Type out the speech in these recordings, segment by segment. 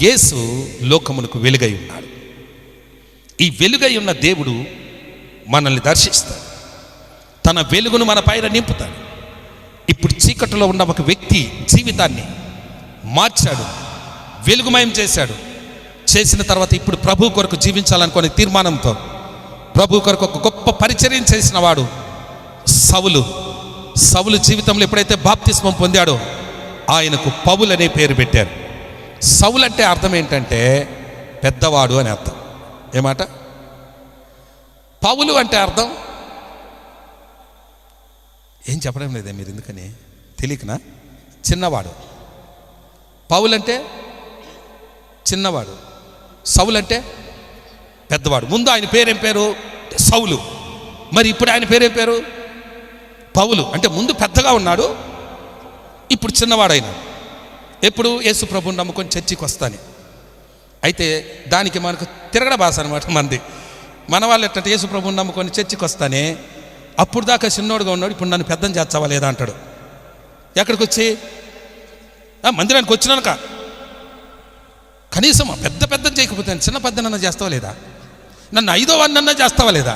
యేసు లోకమునకు వెలుగై ఉన్నాడు. ఈ వెలుగై ఉన్న దేవుడు మనల్ని దర్శిస్తాడు. తన వెలుగును మన పైన నింపుతాడు. ఇప్పుడు చీకటిలో ఉన్న ఒక వ్యక్తి జీవితాన్ని మార్చాడు వెలుగుమయం చేశాడు. చేసిన తర్వాత ఇప్పుడు ప్రభు కొరకు జీవించాలనుకునే తీర్మానంతో ప్రభు కొరకు ఒక గొప్ప పరిచర్యం చేసిన వాడు సవులు సవులు జీవితంలో ఎప్పుడైతే బాప్తిస్మం పొందాడో ఆయనకు పవులనే పేరు పెట్టారు. సౌలు అంటే అర్థం ఏంటంటే పెద్దవాడు అని అర్థం. ఏమాట పౌలు అంటే అర్థం? ఏం చెప్పడం లేదే మీరు ఎందుకని? తెలియకనా? చిన్నవాడు. పౌలు అంటే చిన్నవాడు. సౌలు అంటే పెద్దవాడు. ముందు ఆయన పేరేం పేరు? సౌలు. మరి ఇప్పుడు ఆయన పేరేం పేరు? పౌలు. అంటే ముందు పెద్దగా ఉన్నాడు ఇప్పుడు చిన్నవాడైనాడు. ఎప్పుడు యేసు ప్రభుని నమ్ముకొని చర్చికి వస్తాను. అయితే దానికి మనకు తిరగడ భాష అనమాట మంది. మన వాళ్ళు ఎట్లంటే యేసు ప్రభుని నమ్ముకొని చర్చికి వస్తానే అప్పుడు దాకా చిన్నోడుగా ఉన్నాడు ఇప్పుడు నన్ను పెద్దం చేస్తావా లేదా అంటాడు. ఎక్కడికి వచ్చి మందిరానికి వచ్చినానుక. కనీసం పెద్ద పెద్ద చేయకపోతే చిన్న పెద్దనన్నా చేస్తావా లేదా? నన్ను ఐదో వన్నన్నా చేస్తావా లేదా?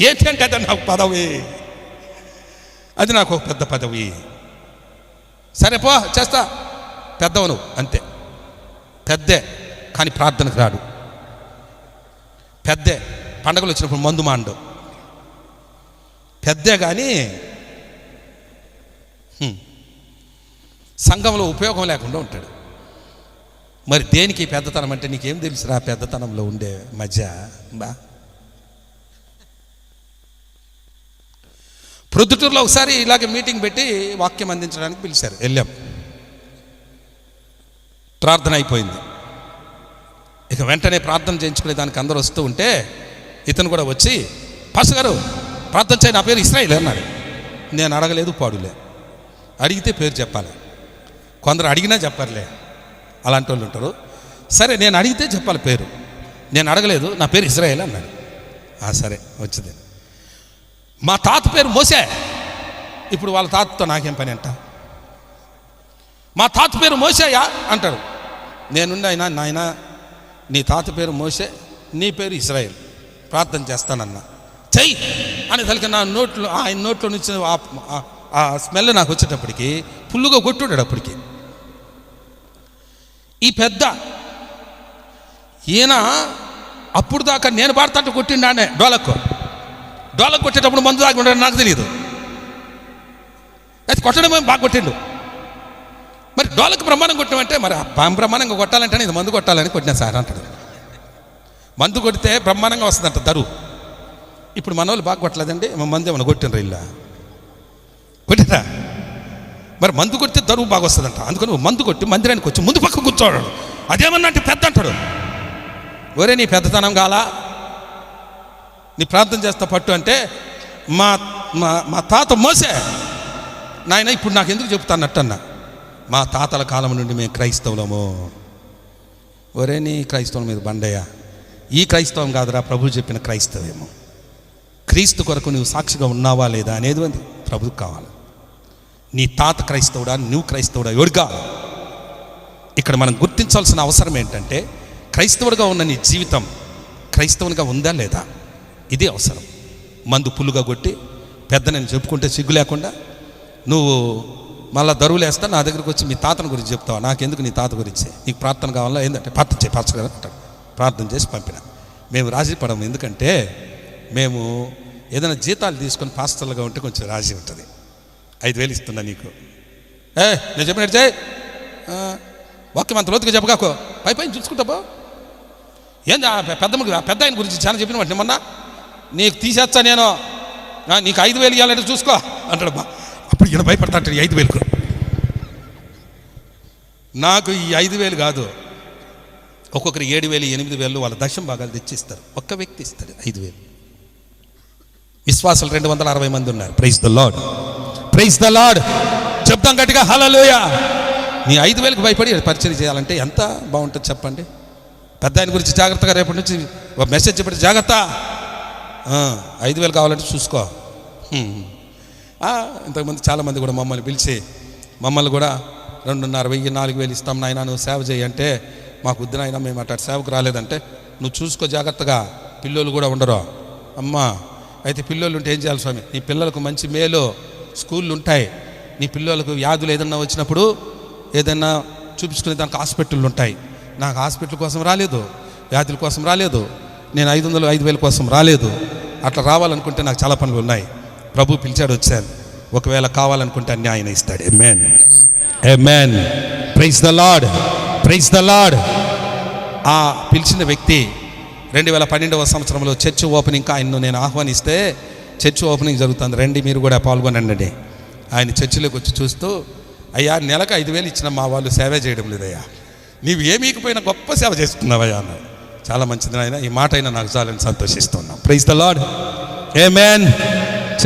ఏంటి అంటే నాకు పదవి. అది నాకు ఒక పెద్ద పదవి. సరే పో చేస్తా. పెద్దవను అంతే. పెద్దే కానీ ప్రార్థనకు రాడు. పెద్దే పండగలు వచ్చినప్పుడు మందు మాండు. పెద్దే కానీ సంఘంలో ఉపయోగం లేకుండా ఉంటాడు. మరి దేనికి పెద్దతనం అంటే నీకేం తెలుసురా పెద్దతనంలో ఉండే మధ్య బా. ప్రొద్దుటూరులో ఒకసారి ఇలాగే మీటింగ్ పెట్టి వాక్యం అందించడానికి పిలిచారు. వెళ్ళాం. ప్రార్థన అయిపోయింది. ఇక వెంటనే ప్రార్థన చేయించుకునే దానికి అందరూ వస్తూ ఉంటే ఇతను కూడా వచ్చి పాస్ గారు ప్రార్థన చేయ నా పేరు ఇస్రాయిల్ అన్నాడు. నేను అడగలేదు పాడులే. అడిగితే పేరు చెప్పాలి. కొందరు అడిగినా చెప్పారులే. అలాంటి వాళ్ళు ఉంటారు. సరే నేను అడిగితే చెప్పాలి పేరు. నేను అడగలేదు నా పేరు ఇస్రాయేల్ అన్నాడు. సరే వచ్చింది. మా తాత పేరు మోసే. ఇప్పుడు వాళ్ళ తాతతో నాకేం పని అంట? మా తాత పేరు మోసేయా? అంటాడు నేనుండి ఆయన నాయన నీ తాత పేరు మోసే నీ పేరు ఇస్రాయేల్. ప్రార్థన చేస్తానన్నా. చెయ్యి అని తలకి నా నోట్లో ఆయన నోట్లో నుంచి ఆ- స్మెల్ నాకు వచ్చేటప్పటికి ఫుల్లుగా కొట్టుడేటప్పటికి అప్పటికి. ఈ పెద్ద ఈయన అప్పుడు దాకా నేను భారత కొట్టిండానే డోలకు. డోలకు కొట్టేటప్పుడు మందు దాకా ఉండడం నాకు తెలియదు అయితే కొట్టడమే బాగా కొట్టిండు. మరి డోలకు బ్రహ్మాండం కొట్టమంటే మరి బ్రహ్మాండంగా కొట్టాలంటే ఇది మందు కొట్టాలని కొట్టిన సార్ అంటాడు. మందు కొడితే బ్రహ్మాండంగా వస్తుందంట దరువు ఇప్పుడు మన వాళ్ళు బాగా కొట్టలేదండి మందు ఏమైనా కొట్టినరు ఇల్లా? కొట్టిరా మరి మందు కొడితే దరువు బాగా వస్తుందంట. అందుకని మందు కొట్టి మందిరానికి వచ్చి ముందు పక్క కూర్చోడు. అదేమన్నా అంటే పెద్ద అంటాడు. ఒరే నీ పెద్దతనం కాలా? నీ ప్రార్థన చేస్తా పట్టు అంటే మా మా మా తాత మోసే. నాయన ఇప్పుడు నాకు ఎందుకు చెప్తానట్టు అన్న మా తాతల కాలం నుండి మేము క్రైస్తవులము. ఒరే నీ క్రైస్తవుల మీద బండయ్య. ఈ క్రైస్తవం కాదురా ప్రభు చెప్పిన క్రైస్తవేమో. క్రీస్తు కొరకు నువ్వు సాక్షిగా ఉన్నావా లేదా అనేది ఉంది. ప్రభుకి కావాలి. నీ తాత క్రైస్తవుడా నువ్వు క్రైస్తవుడా ఎవడుగా ఇక్కడ మనం గుర్తించాల్సిన అవసరం ఏంటంటే క్రైస్తవుడిగా ఉన్న నీ జీవితం క్రైస్తవునిగా ఉందా లేదా? ఇది అవసరం. మందు పుల్లుగా కొట్టి పెద్ద నేను చెప్పుకుంటే సిగ్గు లేకుండా నువ్వు మళ్ళా దరువులు వేస్తా నా దగ్గరికి వచ్చి మీ తాతను గురించి చెప్తావా? నాకెందుకు నీ తాత గురించి? నీకు ప్రార్థన కావాలా? ఏంటంటే ప్రార్థన చేయి పాస్టర్ అంటాడు. ప్రార్థన చేసి పంపిన. మేము రాజీ పడము. ఎందుకంటే మేము ఏదైనా జీతాలు తీసుకొని పాస్టర్లుగా ఉంటే కొంచెం రాజీ ఉంటుంది. ఐదు వేలు ఇస్తున్నా నీకు. ఏ నేను చెప్పినట్టు చేయి ఓకే వాక్యం అంత లోతుగా చెప్పగాకో. పై పైన చూసుకుంటా బా ఏంది పెద్ద ఆ పెద్ద ఆయన గురించి చాలా చెప్పిన వాటిని మొన్న? నీకు తీసేస్తా నేను. నీకు ఐదు వేలు ఇవ్వాలంటే చూసుకో. అంటాడు అప్పుడు ఈయన భయపడతాడు ఈ ఐదు వేలకు. నాకు ఈ ఐదు వేలు కాదు. ఒక్కొక్కరు ఏడు వేలు ఎనిమిది వేలు వాళ్ళ దశం భాగాలు తెచ్చిస్తారు. ఒక్క వ్యక్తి ఇస్తాడు ఐదు వేలు. విశ్వాసాలు రెండు వందల అరవై మంది ఉన్నారు. Praise the Lord praise the Lord చెప్తాం గట్టిగా హలలోయ నీ ఐదు వేలకు భయపడి పరిచయం చేయాలంటే ఎంత బాగుంటుంది చెప్పండి. పెద్ద ఆయన గురించి జాగ్రత్తగా రేపటి నుంచి ఒక మెసేజ్ చెప్పండి. జాగ్రత్త. ఐదు వేలు కావాలంటే చూసుకో. ఇంతకుమంది ఇంతకుముందు చాలామంది కూడా మమ్మల్ని పిలిచి మమ్మల్ని కూడా రెండున్నర వెయ్యి నాలుగు వేలు ఇస్తాం నాయన నువ్వు సేవ చేయి అంటే మాకు వద్దు నాయన మేము అట్లా సేవకు రాలేదంటే నువ్వు చూసుకో జాగ్రత్తగా పిల్లోలు కూడా ఉండరు. అమ్మా అయితే పిల్లోళ్ళు ఉంటే ఏం చేయాలి స్వామి? నీ పిల్లలకు మంచి మేలు స్కూళ్ళు ఉంటాయి. నీ పిల్లలకు వ్యాధులు ఏదన్నా వచ్చినప్పుడు ఏదైనా చూపించుకునే దానికి హాస్పిటల్ ఉంటాయి. నాకు హాస్పిటల్ కోసం రాలేదు వ్యాధుల కోసం రాలేదు. నేను ఐదు వందలు ఐదు వేల కోసం రాలేదు. అట్లా రావాలనుకుంటే నాకు చాలా పనులు ఉన్నాయి. ప్రభు పిలిచాడు వచ్చాను. ఒకవేళ కావాలనుకుంటే అన్ని ఆయన ఇస్తాడు. Amen amen praise the Lord praise the Lord ఆ పిలిచిన వ్యక్తి రెండు వేల పన్నెండవ సంవత్సరంలో చర్చ్ ఓపెనింగ్ ఆయన్ను నేను ఆహ్వానిస్తే చర్చ్ ఓపెనింగ్ జరుగుతుంది. రండి మీరు కూడా పాల్గొనండి. ఆయన చర్చిలోకి వచ్చి చూస్తూ అయ్యా నెలకు ఐదు వేలు ఇచ్చిన మా వాళ్ళు సేవ చేయడం లేదయ్యా. నీవు ఏమీకపోయినా గొప్ప సేవ చేస్తున్నావయ్యా అన్నాడు. చాలా మంచిది ఆయన ఈ మాట అయినా నాకు చాలని సంతోషిస్తున్నాం. Praise the Lord amen